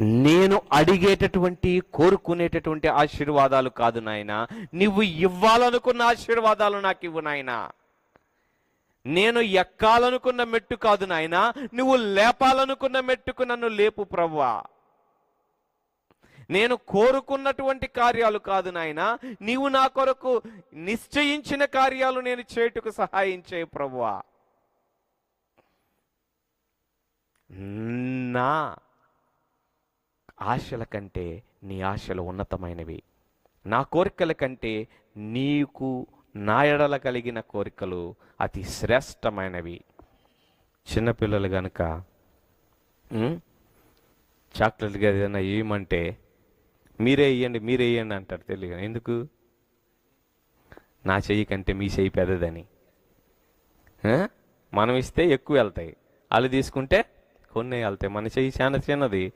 నేను అడిగేటటువంటి కోరుకునేటటువంటి ఆశీర్వాదాలు కాదు నాయన. నువ్వు ఇవ్వాలనుకున్న ఆశీర్వాదాలు నాకు ఇవ్వు నాయనా. నేను ఎక్కాలనుకున్న మెట్టు కాదు నాయనా. నువ్వు లేపాలనుకున్న మెట్టుకు నన్ను లేపు ప్రవ్వా. నేను కోరుకున్నటువంటి కార్యాలు కాదు నాయనా. నీవు నా కొరకు నిశ్చయించిన కార్యాలు నేను చేయుటకు సహాయం చేయి ప్రభువా నా ఆశల కంటే నీ ఆశలు ఉన్నతమైనవి. నా కోరికల కంటే నీకు నా ఎడల కలిగిన కోరికలు అతి శ్రేష్టమైనవి. చిన్నపిల్లలు కనుక చాక్లెట్గా ఏదైనా ఇవ్వమంటే మీరే ఇవ్వండి మీరే ఇవ్వండి అంటారు తెలియదు ఎందుకు? నా చెయ్యి కంటే మీ చెయ్యి పెద్దదని. మనం ఇస్తే ఎక్కువ వెళ్తాయి. వాళ్ళు తీసుకుంటే కొన్ని వెళ్తాయి. మన చెయ్యి చాలా చిన్నది.